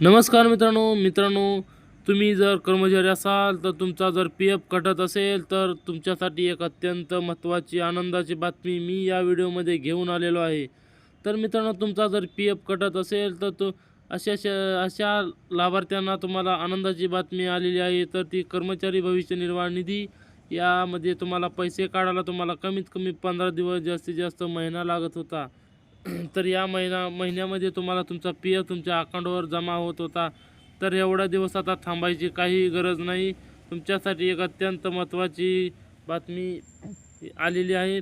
नमस्कार मित्रांनो मित्रांनो तुम्ही जर कर्मचारी असाल तर तुमचा जर पी एफ कटत असेल तर तुमच्यासाठी एक अत्यंत महत्त्वाची आनंदाची बातमी मी या व्हिडिओमध्ये घेऊन आलेलो आहे. तर मित्रांनो तुमचा जर पी एफ कटत असेल तर तो अशा अशा अशा लाभार्थ्यांना तुम्हाला आनंदाची बातमी आलेली आहे. तर ती कर्मचारी भविष्य निर्वाह निधी यामध्ये तुम्हाला पैसे काढायला तुम्हाला कमीत कमी पंधरा दिवस जास्तीत जास्त महिना लागत होता. तर या महिना महिन्यामध्ये तुम्हाला तुमचा पी एफ तुमच्या अकाउंटवर जमा होत होता. तर एवढा दिवस आता थांबायची काही गरज नाही. तुमच्यासाठी एक अत्यंत महत्त्वाची बातमी आलेली आहे.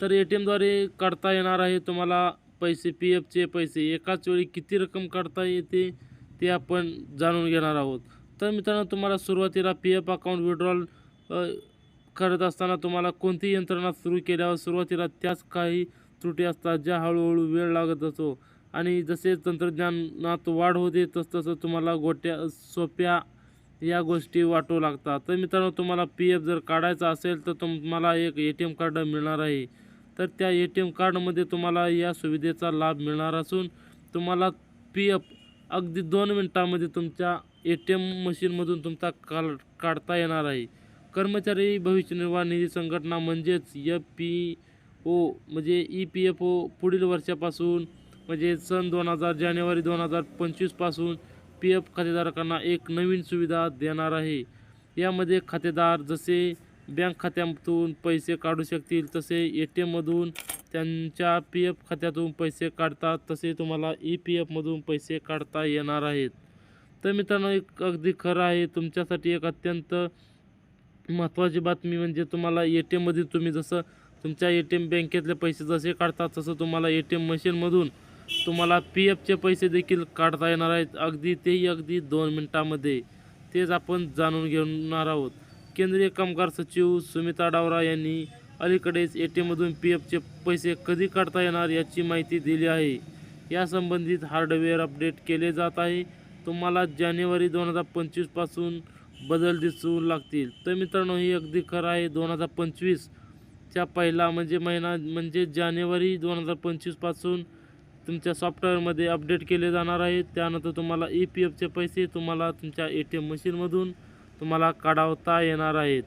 तर ए टी एमद्वारे काढता येणार आहे तुम्हाला पैसे पी एफचे पैसे. एकाच वेळी किती रक्कम काढता येते ते आपण जाणून घेणार आहोत. तर मित्रांनो तुम्हाला सुरुवातीला पी एफ अकाउंट विड्रॉल करत असताना तुम्हाला कोणती यंत्रणा सुरू केल्यावर सुरुवातीला त्याच काही त्रुटी असतात ज्या हळूहळू वेळ लागत असतो आणि जसे तंत्रज्ञानात वाढ होते तसतसं तुम्हाला गोट्या सोप्या या गोष्टी वाटू लागतात. तर मित्रांनो तुम्हाला पी एफ जर काढायचा असेल तर तुम्हाला एक ए टी एम कार्ड मिळणार आहे. तर त्या ए टी एम कार्डमध्ये तुम्हाला या सुविधेचा लाभ मिळणार असून तुम्हाला पी एफ अगदी दोन मिनटामध्ये तुमच्या ए टी एम मशीनमधून तुमचा काल काढता येणार आहे. कर्मचारी भविष्य निर्वाह निधी संघटना म्हणजेच एफ पी ओ म्हणजे ई पी एफ ओ पुढील वर्षापासून म्हणजे सन दोन हजार जानेवारी दोन हजार पंचवीसपासून पी एफ खातेधारकांना एक नवीन सुविधा देणार आहे. यामध्ये खातेदार जसे बँक खात्यातून पैसे काढू शकतील तसे ए टी एममधून त्यांच्या पी एफ खात्यातून पैसे काढतात तसे तुम्हाला ई पी एफमधून पैसे काढता येणार आहेत. तर मित्रांनो एक अगदी खरं आहे तुमच्यासाठी एक अत्यंत महत्त्वाची बातमी म्हणजे तुम्हाला ए टी एममध्ये तुम्ही जसं तुमच्या ए टी एम बँकेतले पैसे जसे काढतात तसं तुम्हाला ए टी एम मशीनमधून तुम्हाला पी एफचे पैसे देखील काढता येणार आहेत. अगदी तेही अगदी दोन मिनटामध्ये. तेच आपण जाणून घेणार आहोत. केंद्रीय कामगार सचिव सुमिता डावरा यांनी अलीकडेच ए टी एममधून पी एफचे पैसे कधी काढता येणार याची माहिती दिली आहे. यासंबंधित हार्डवेअर अपडेट केले जात आहे. तुम्हाला जानेवारी दोन हजार पंचवीसपासून बदल दिसू लागतील. तर मित्रांनो हे अगदी खरं आहे. दोन हजार पंचवीस च्या पहिला म्हणजे महिना म्हणजे जानेवारी दोन हजार पंचवीसपासून तुमच्या सॉफ्टवेअरमध्ये अपडेट केले जाणार आहे. त्यानंतर तुम्हाला ई पी एफचे पैसे तुम्हाला तुमच्या ए टी एम मशीनमधून तुम्हाला काढवता येणार आहेत.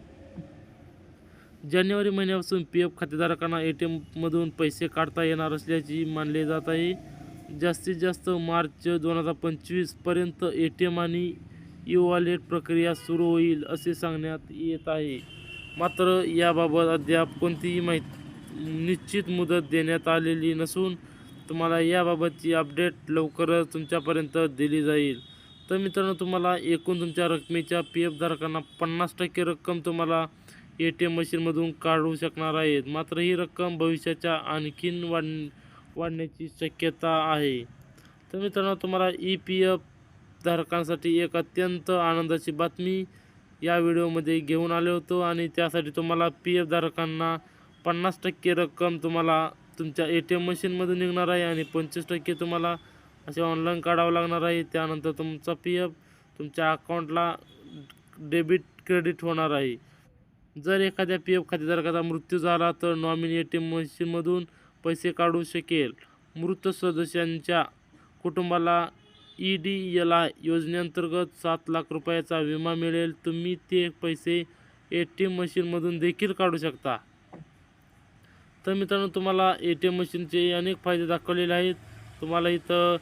जानेवारी महिन्यापासून पी एफ खातेधारकांना ए टी एममधून पैसे काढता येणार असल्याची मानले जात आहे. जास्तीत जास्त मार्च दोन हजार पंचवीसपर्यंत ए टी एम आणि ई वॉलेट प्रक्रिया सुरू होईल असे सांगण्यात येत आहे. मात्र याबाबत अद्याप कोणतीही माहिती निश्चित मुदत देण्यात आलेली नसून तुम्हाला याबाबतची अपडेट लवकरच तुमच्यापर्यंत दिली जाईल. तर मित्रांनो तुम्हाला एकूण तुमच्या रकमेच्या पी एफ धारकांना पन्नास टक्के रक्कम तुम्हाला ए टी एम मशीनमधून काढू शकणार आहेत. मात्र ही रक्कम भविष्याच्या आणखीन वाढ वाढण्याची शक्यता आहे. तर मित्रांनो तुम्हाला ई पी एफ धारकांसाठी एक अत्यंत आनंदाची बातमी या व्हिडिओमध्ये घेऊन आलो होतो आणि त्यासाठी तुम्हाला पी एफ धारकांना पन्नास टक्के रक्कम तुम्हाला तुमच्या ए टी एम मशीनमधून निघणार आहे आणि पंचवीस टक्के तुम्हाला असे ऑनलाईन काढावं लागणार आहे. त्यानंतर तुमचा पी एफ तुमच्या अकाउंटला डेबिट क्रेडिट होणार आहे. जर एखाद्या पी एफ खातेधारकाचा मृत्यू झाला तर नॉमिनी ए टी एम मशीनमधून पैसे काढू शकेल. मृत सदस्यांच्या कुटुंबाला ई डी एल आय योजनेअंतर्गत सात लाख रुपयाचा विमा मिळेल. तुम्ही ते पैसे ए टी एम मशीनमधून देखील काढू शकता. तर मित्रांनो तुम्हाला ए टी एम मशीनचे अनेक फायदे दाखवलेले आहेत. तुम्हाला इथं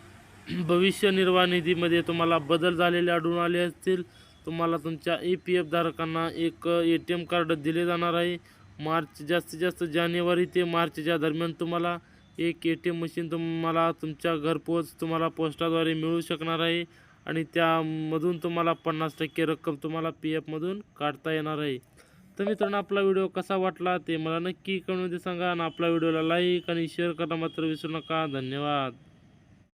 भविष्य निर्वाह निधीमध्ये तुम्हाला बदल झालेले आढळून आले असतील. तुम्हाला तुमच्या ई पी एफ धारकांना एक ए टी एम कार्ड दिले जाणार आहे. मार्च जास्तीत जास्त जानेवारी ते मार्चच्या दरम्यान तुम्हाला एक ए टी एम मशीन तुम्हाला तुमच्या घरपोच तुम्हाला पोस्टाद्वारे मिळू शकणार आहे आणि त्यामधून तुम्हाला पन्नास टक्के रक्कम तुम्हाला पी एफमधून काढता येणार आहे. तर मित्रांनो आपला व्हिडिओ कसा वाटला ते मला नक्की कमेंटमध्ये सांगा आणि आपल्या व्हिडिओला लाईक आणि शेअर करा मात्र विसरू नका. धन्यवाद.